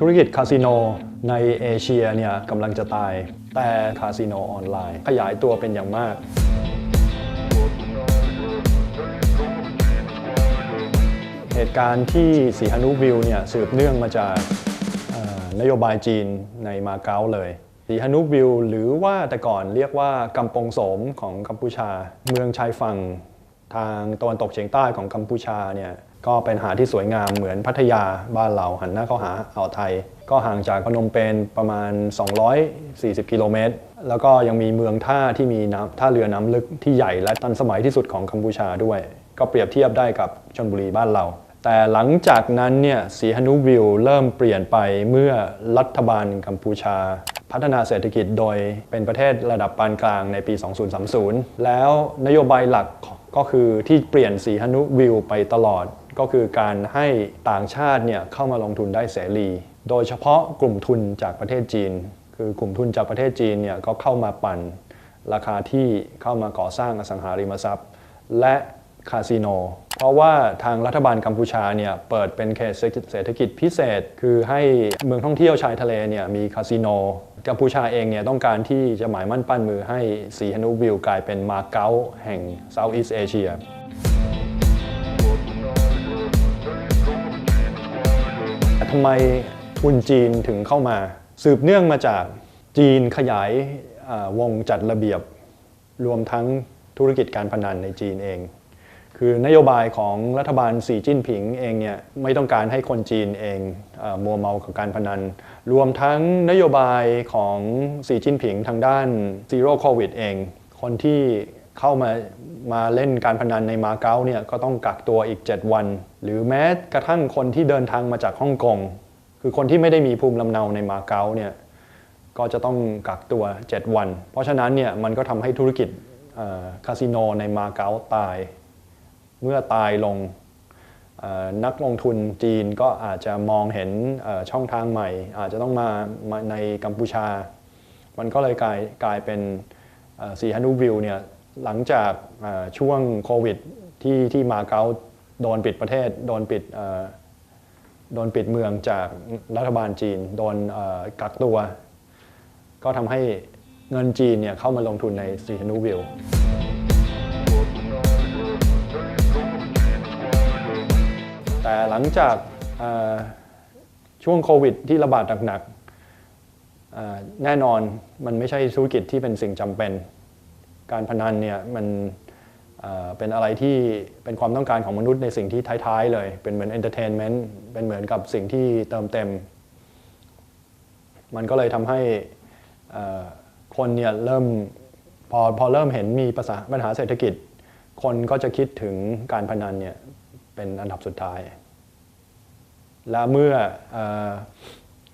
ธุรกิจคาสิโนในเอเชียเนี่ยกำลังจะตาย แต่คาสิโนออนไลน์ ขยายตัวเป็นอย่างมาก เหตุการณ์ที่สีฮานุวิวเนี่ยสืบเนื่องมาจากนโยบายจีนในมาเก๊าเลยสีฮานุวิวหรือว่าแต่ก่อนเรียกว่ากำปงโสมของกัมพูชา เมืองชายฝั่งทางตะวันตกเฉียงใต้ของกัมพูชาเนี่ย ก็เป็นหาดที่สวยงามเหมือนพัทยาบ้านเราหันหน้าเข้าหาอ่าวไทย ก็ห่างจากพนมเปญประมาณ 240 กิโลเมตร แล้วก็ยังมีเมืองท่าที่มีน้ำท่าเรือน้ำลึกที่ใหญ่และทันสมัยที่สุดของกัมพูชาด้วย ก็เปรียบเทียบได้กับชนบุรีบ้านเรา แต่หลังจากนั้นเนี่ยสีฮานุวิวเริ่มเปลี่ยนไปเมื่อรัฐบาลกัมพูชาพัฒนาเศรษฐกิจโดยเป็นประเทศระดับปานกลางในปี 2030 แล้วนโยบายหลักก็คือที่เปลี่ยนสีฮานุวิวไปตลอด ก็คือการให้ต่างชาติเนี่ยเข้ามาลงทุนได้เสรี โดยเฉพาะกลุ่มทุนจากประเทศจีน คือกลุ่มทุนจากประเทศจีนเนี่ยก็เข้ามาปั่น ราคาที่เข้ามาก่อสร้างอสังหาริมทรัพย์ และคาสิโน เพราะว่าทางรัฐบาลกัมพูชาเนี่ยเปิดเป็นเขตเศรษฐกิจพิเศษ คือให้เมืองท่องเที่ยวชายทะเลเนี่ยมีคาสิโน กัมพูชาเองเนี่ยต้องการที่จะหมายมั่นปั้นมือให้สีฮานุวิวกลายเป็นมาเก๊าแห่งเซาท์อีสเอเชีย ทำไมทุนจีนถึงเข้ามา สืบเนื่องมาจากจีนขยายวงจัดระเบียบ รวมทั้งธุรกิจการพนันในจีนเอง คือนโยบายของรัฐบาลสีจิ้นผิงเองเนี่ยไม่ต้องการให้คนจีนเองอมัวเมากับการพนัน รวมทั้งนโยบายของสีจิ้นผิงทางด้านซีโร่โควิดเอง คนที่ เข้ามามาเล่นการพนันในมาเก๊าเนี่ยก็ต้องกักตัวอีก 7 วัน หรือแม้กระทั่งคนที่เดินทางมาจากฮ่องกงคือคนที่ไม่ได้มีภูมิลำเนาในมาเก๊าเนี่ยก็จะต้องกักตัว 7 วัน เพราะฉะนั้นเนี่ยมันก็ทำให้ธุรกิจคาสิโนในมาเก๊าตาย เมื่อตายลงนักลงทุนจีนก็อาจจะมองเห็นช่องทางใหม่ อาจจะต้องมามาในกัมพูชา มันก็เลยกลายกลายเป็นสีฮันูวิวเนี่ย หลังจากช่วงโควิดที่ที่มาเก๊าโดนปิดประเทศ โดนปิดโดนปิดเมืองจากรัฐบาลจีน โดนกักตัว ก็ทำให้เงินจีนเนี่ยเข้ามาลงทุนในซีฮนูวิลแต่หลังจากช่วงโควิดที่ระบาดหนักๆแน่นอนมันไม่ใช่ธุรกิจที่เป็นสิ่งจำเป็น การพนันเนี่ยมันเป็นอะไรที่เป็นความต้องการของมนุษย์ในสิ่งที่ท้าย ๆ เลย เป็นเหมือนเอนเตอร์เทนเมนต์เป็นเหมือนกับสิ่งที่เติมเต็ม มันก็เลยทำให้คนเนี่ยเริ่มพอพอเริ่มเห็นมีปัญหาปัญหาเศรษฐกิจ คนก็จะคิดถึงการพนันเนี่ยเป็นอันดับสุดท้าย และเมื่อออ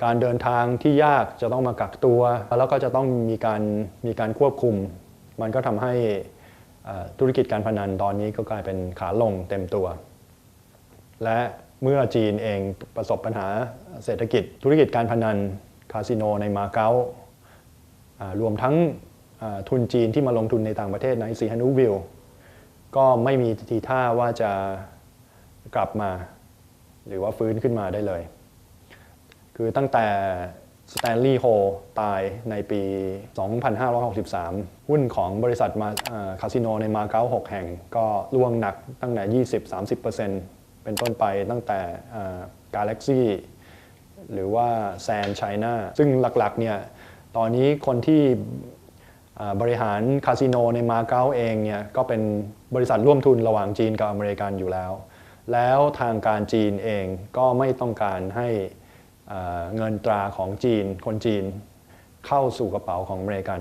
การเดินทางที่ยากจะต้องมากักตัว แล้วก็จะต้องมีการมีการควบคุม มันก็ทำให้ธุรกิจการพนันตอนนี้ก็กลายเป็นขาลงเต็มตัว และเมื่อจีนเองประสบปัญหาเศรษฐกิจ ธุรกิจการพนันคาสิโนในมาเก๊ารวมทั้งทุนจีนที่มาลงทุนในต่างประเทศในซีฮันูวิลก็ไม่มีทีท่าว่าจะกลับมา หรือว่าฟื้นขึ้นมาได้เลย คือตั้งแต่ สแตนลีย์โฮตายในปี 2563 หุ้นของบริษัทมาคาสิโนในมาเก๊า6 แห่ง ก็ร่วงหนักตั้งแต่ 20-30%เป็นต้นไปตั้งแต่กาแล็กซี่หรือว่าแซนไชน่าซึ่งหลักๆเนี่ยตอนนี้คนที่บริหารคาสิโนในมาเก๊าเองเนี่ยก็เป็นบริษัทร่วมทุนระหว่างจีนกับอเมริกันอยู่แล้ว แล้วทางการจีนเองก็ไม่ต้องการให้ เงินตราของจีน คนจีนเข้าสู่กระเป๋าของอเมริกัน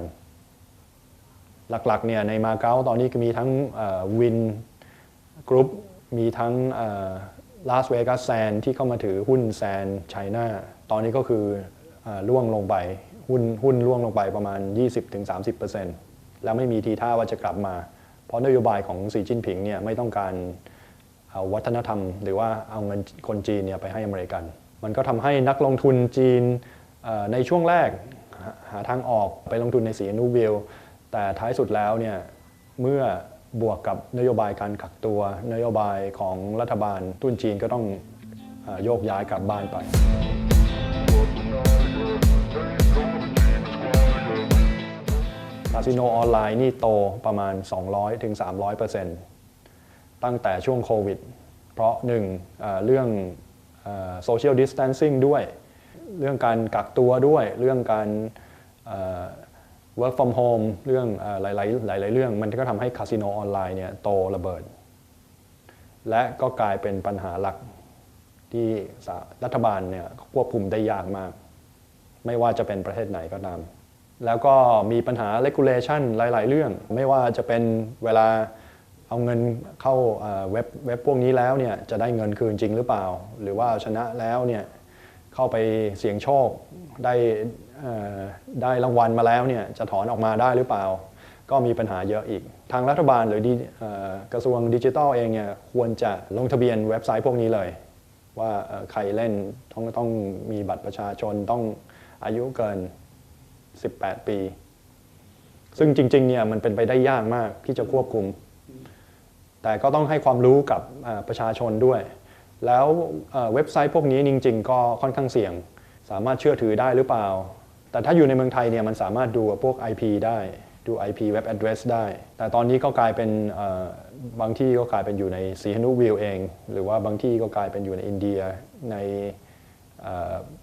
หลักๆเนี่ยในมาเก๊าตอนนี้ก็มีทั้งวินกรุ๊ปมีทั้งลาสเวกัสแซนที่เข้ามาถือหุ้นแซนไชน่าตอนนี้ก็คือล่วงลงไปหุ้นหุ้นร่วงลงไปประมาณ 20-30%แล้วไม่มีทีท่าว่าจะกลับมา เพราะนโยบายของสีจิ้นผิงเนี่ยไม่ต้องการเอาวัฒนธรรม หรือว่าเอาเงินคนจีนเนี่ยไปให้อเมริกัน มันก็ทำให้นักลงทุนจีนในช่วงแรกหาทางออกไปลงทุนในสีนูวิลแต่ท้ายสุดแล้วเนี่ยเมื่อบวกกับนโยบายการกักตัวนโยบายของรัฐบาลตุนจีนก็ต้องโยกย้ายกลับบ้านไป คาสิโนออนไลน์นี่โตประมาณ 200-300%ถึงตั้งแต่ช่วงโควิด เพราะหนึ่งเรื่อง โซเชียลดิส a ทนซิ่งด้วย เรื่องการกักตัวด้วย เรื่องการเอ่อ work from home เรื่องหลายๆหลาย ๆ เรื่อง มันก็ทำให้คาสิโนออนไลน์เนี่ยโตระเบิด และก็กลายเป็นปัญหาหลักที่รัฐบาลเนี่ยควบคุมได้ยากมาก ไม่ว่าจะเป็นประเทศไหนก็ตาม แล้วก็มีปัญหา regulation หลาย ๆ เรื่อง ไม่ว่าจะเป็นเวลา เอาเงินเข้าเว็บเว็บพวกนี้แล้วเนี่ยจะได้เงินคืนจริงหรือเปล่า หรือว่าชนะแล้วเนี่ยเข้าไปเสี่ยงโชคได้ได้รางวัลมาแล้วเนี่ยจะถอนออกมาได้หรือเปล่า ก็มีปัญหาเยอะอีก ทางรัฐบาลหรือกระทรวงดิจิทัลเองเนี่ยควรจะลงทะเบียนเว็บไซต์พวกนี้เลย ว่าใครเล่นต้องต้องมีบัตรประชาชนต้องอายุเกิน 18 ปี ซึ่งจริงๆเนี่ยมันเป็นไปได้ยากมากที่จะควบคุม แต่ก็ต้องให้ความรู้กับประชาชนด้วย แล้วเว็บไซต์พวกนี้จริง ๆ ก็ค่อนข้างเสี่ยง สามารถเชื่อถือได้หรือเปล่า แต่ถ้าอยู่ในเมืองไทยเนี่ยมันสามารถดูพวก IP ได้ดู IP web address ได้ แต่ตอนนี้ก็กลายเป็นบางที่ก็กลายเป็นอยู่ในสีหนุวิวเอง หรือว่าบางที่ก็กลายเป็นอยู่ในอินเดียใน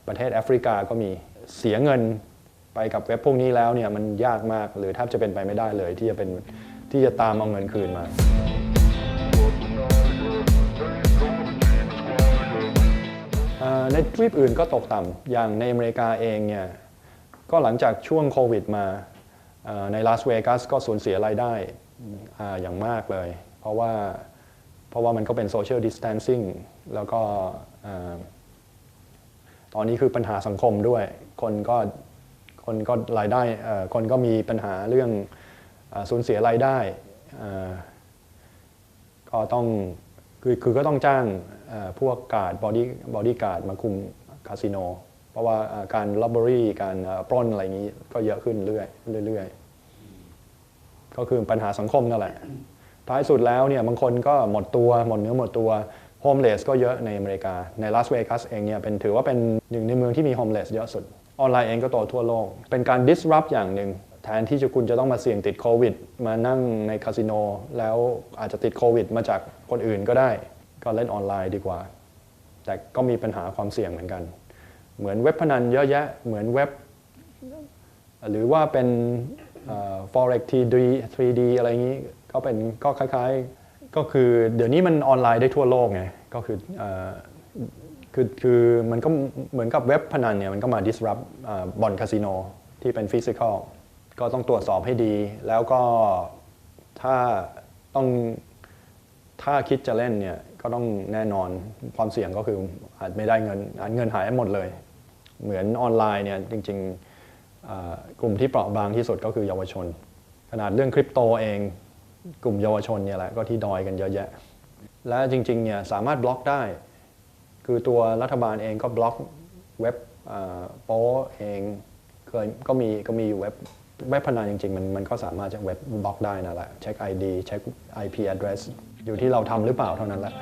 ประเทศแอฟริกาก็มีเสียเงินไปกับเว็บพวกนี้แล้วเนี่ยมันยากมากหรือแทบจะเป็นไปไม่ได้เลยที่จะเป็นที่จะตามเอาเงินคืนมา ในทวีปอื่นก็ตกต่ำอย่างในอเมริกาเองเนี่ยก็หลังจากช่วงโควิดมาในลาสเวกัสก็สูญเสียรายได้อ่าอย่างมากเลย เพราะว่าเพราะว่ามันก็เป็นโซเชียลดิส a ทนซิ่งแล้วก็ตอนนี้คือปัญหาสังคมด้วย คนก็คนก็รายได้คนก็มีปัญหาเรื่องอสูญเสียรายได้ก็ต้อง คือคือก็ต้องจ้างพวกการ์ดบอดี้บอดี้การ์ดมาคุมคาสิโน เพราะว่าการลับบอรี่การปล้นอะไรอย่างนี้ก็เยอะขึ้นเรื่อยเรื่อยก็คือปัญหาสังคมนั่นแหละ ท้ายสุดแล้วเนี่ยบางคนก็หมดตัวหมดเนื้อหมดตัวโฮมเลสก็เยอะในอเมริกา ในลาสเวกัสเองเนี่ยเป็นถือว่าเป็นหนึ่งในเมืองที่มีโฮมเลสเยอะสุด ออนไลน์เองก็โตทั่วโลก เป็นการ disrupt อย่างหนึ่ง แทนที่จะคุณจะต้องมาเสี่ยงติดโควิด มานั่งในคาสิโน แล้วอาจจะติดโควิด มาจากคนอื่นก็ได้ ก็เล่นออนไลน์ดีกว่า แต่ก็มีปัญหาความเสี่ยงเหมือนกัน เหมือนเว็บพนันเยอะแยะ เหมือนเว็บ หรือว่าเป็นเอ่อ forex 3D 3D อะไรอย่างนี้ ก็เป็นก็คล้ายๆ ก็คือเดี๋ยวนี้มันออนไลน์ได้ทั่วโลกไง ก็คือคือคือมันก็เหมือนกับเว็บพนันเนี่ยมันก็มา disrupt เอ่อบอลคาสิโนที่เป็น physical ก็ ก็ต้องตรวจสอบให้ดี แล้วก็ถ้าต้องถ้าคิดจะเล่นเนี่ยก็ต้องแน่นอนความเสี่ยงก็คืออาจไม่ได้เงินอาจเงินหายหมดเลย เหมือนออนไลน์เนี่ยจริงๆกลุ่มที่เปราะบางที่สุดก็คือเยาวชน ขนาดเรื่องคริปโตเอง กลุ่มเยาวชนเนี่ยแหละก็ที่ดอยกันเยอะแยะ และจริงๆเนี่ยสามารถบล็อกได้ คือตัวรัฐบาลเองก็บล็อกเว็บโป้เองเคยก็มีก็มีอยู่เว็บ เว็บพนันจริงๆ มันมันก็สามารถจะเว็บบล็อกได้นั่นแหละเช็ค ID เช็ค IP address อยู่ที่เราทำหรือเปล่าเท่านั้นแหละ